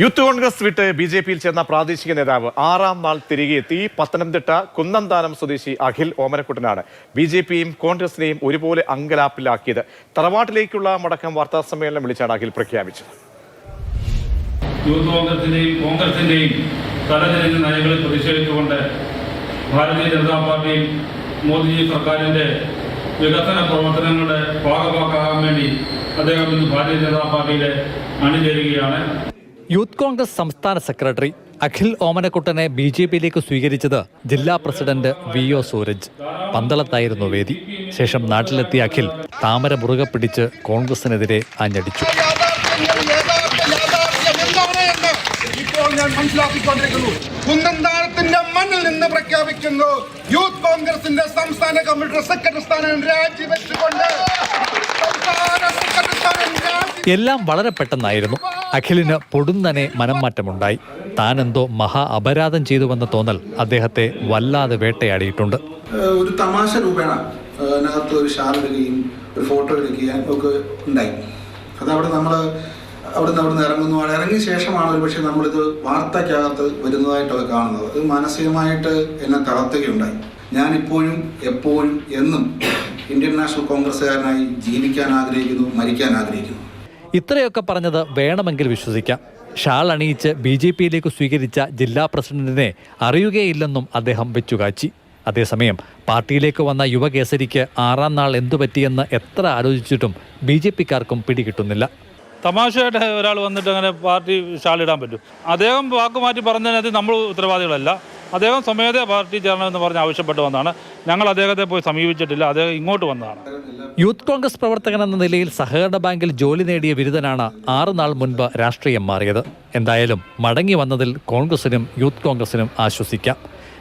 Youth Congress വിട്ട് B J പിയിൽ ചേർന്ന പ്രാദേശിക നേതാവ് ആറാം നാൾ തിരികെ എത്തി പത്തനംതിട്ട കുന്നന്താനം സ്വദേശി അഖിൽ ഓമനക്കുട്ടനാണ്. ബി ജെ പിയും കോൺഗ്രസിനെയും ഒരുപോലെ അങ്കലാപ്പിലാക്കിയത്. തറവാട്ടിലേക്കുള്ള മടക്കം വാർത്താ സമ്മേളനം വിളിച്ചാണ് അഖിൽ പ്രഖ്യാപിച്ചത്. യൂത്ത് കോൺഗ്രസിന്റെയും കോൺഗ്രസിന്റെയും തലതിരിഞ്ഞ നയങ്ങളിൽ പ്രതിഷേധിച്ചുകൊണ്ട് ഭാരതീയ ജനതാ പാർട്ടിയും മോദിജി സർക്കാരിന്റെ വികസന പ്രവർത്തനങ്ങളുടെ ഭാഗമാക്കാൻ വേണ്ടി അദ്ദേഹം ഇന്ന് ഭാരതീയ ജനതാ പാർട്ടിയിൽ അണിചേരുകയാണ്. യൂത്ത് കോൺഗ്രസ് സംസ്ഥാന സെക്രട്ടറി അഖിൽ ഓമനക്കുട്ടനെ ബി ജെ പിയിലേക്ക് സ്വീകരിച്ചത് ജില്ലാ പ്രസിഡന്റ് വി ഒ സൂരജ്. പന്തളത്തായിരുന്നു വേദി. ശേഷം നാട്ടിലെത്തിയ അഖിൽ താമര മുറുകെ പിടിച്ച് കോൺഗ്രസിനെതിരെ ആഞ്ഞടിച്ചു. ഇപ്പോൾ ഞാൻ മനസ്സിലാക്കിക്കൊണ്ടിരിക്കുന്നു. കുന്നന്താനത്തിന്റെ മണ്ണിൽ നിന്ന് പ്രഖ്യാപിക്കുന്നു യൂത്ത് കോൺഗ്രസിന്റെ സംസ്ഥാന കമ്മിറ്റി സെക്രട്ടറി സ്ഥാനം രാജിവെച്ചുകൊണ്ട് സംസ്ഥാന സെക്രട്ടറി എല്ലാം വളരെ പെട്ടെന്നായിരുന്നു. അഖിലിന് പൊടുന്നനെ മനം മാറ്റമുണ്ടായി താനെന്തോ മഹാ അപരാധം ചെയ്തുവെന്ന തോന്നൽ അദ്ദേഹത്തെ വല്ലാതെ വേട്ടയാടിയിട്ടുണ്ട്. ഒരു തമാശ രൂപേണ അതിനകത്ത് ഒരു ഷാൾ എടുക്കുകയും ഒരു ഫോട്ടോ എടുക്കുകയും ഒക്കെ ഉണ്ടായി. അവിടെ നമ്മൾ അവിടെ നിന്ന് അവിടെ നിന്ന് ഇറങ്ങുന്നു. അവിടെ ഇറങ്ങിയ ശേഷമാണ് ഒരു പക്ഷേ നമ്മളിത് വാർത്തയ്ക്കകത്ത് വരുന്നതായിട്ടൊക്കെ കാണുന്നത്. അത് മാനസികമായിട്ട് എന്നെ തളർത്തുകയുണ്ടായി. ഞാനിപ്പോഴും എപ്പോഴും എന്നും ഇന്ത്യൻ നാഷണൽ കോൺഗ്രസ്സുകാരനായി ജീവിക്കാൻ ആഗ്രഹിക്കുന്നു മരിക്കാൻ ആഗ്രഹിക്കുന്നു. ഇത്രയൊക്കെ പറഞ്ഞത് വേണമെങ്കിൽ വിശ്വസിക്കാം. ഷാൾ അണിയിച്ച് ബി ജെ പിയിലേക്ക് സ്വീകരിച്ച ജില്ലാ പ്രസിഡന്റിനെ അറിയുകയില്ലെന്നും അദ്ദേഹം വെച്ചുകാച്ചി. അതേസമയം പാർട്ടിയിലേക്ക് വന്ന യുവകേസരിക്ക് ആറാം നാൾ എന്തുപറ്റിയെന്ന് എത്ര ആലോചിച്ചിട്ടും ബി ജെ പിക്കാർക്കും പിടികിട്ടുന്നില്ല. തമാശയായിട്ട് ഒരാൾ വന്നിട്ട് അങ്ങനെ പാർട്ടി ഷാളിടാൻ പറ്റും. അദ്ദേഹം വാക്കുമാറ്റി പറഞ്ഞതിനകത്ത് നമ്മൾ ഉത്തരവാദികളല്ല. അദ്ദേഹം സ്വമേധയാ പാർട്ടി ചേരണമെന്ന് പറഞ്ഞ് ആവശ്യപ്പെട്ട് വന്നതാണ്. ഞങ്ങൾ അദ്ദേഹത്തെ പോയി സമീപിച്ചിട്ടില്ല. അദ്ദേഹം ഇങ്ങോട്ട് വന്നതാണ്. യൂത്ത് കോൺഗ്രസ് പ്രവർത്തകൻ എന്ന നിലയിൽ സഹകരണ ബാങ്കിൽ ജോലി നേടിയ ബിരുദനാണ് ആറ് നാൾ മുൻപ് രാഷ്ട്രീയം മാറിയത്. എന്തായാലും മടങ്ങി വന്നതിൽ കോൺഗ്രസിനും യൂത്ത് കോൺഗ്രസിനും ആശ്വസിക്കാം.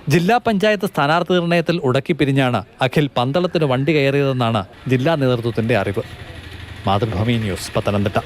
ജില്ലാ പഞ്ചായത്ത് സ്ഥാനാർത്ഥി നിർണയത്തിൽ ഉടക്കി പിരിഞ്ഞാണ് അഖിൽ പന്തളത്തിന് വണ്ടി കയറിയതെന്നാണ് ജില്ലാ നേതൃത്വത്തിന്റെ അറിവ്. മാതൃഭൂമി ന്യൂസ് പത്തനംതിട്ട.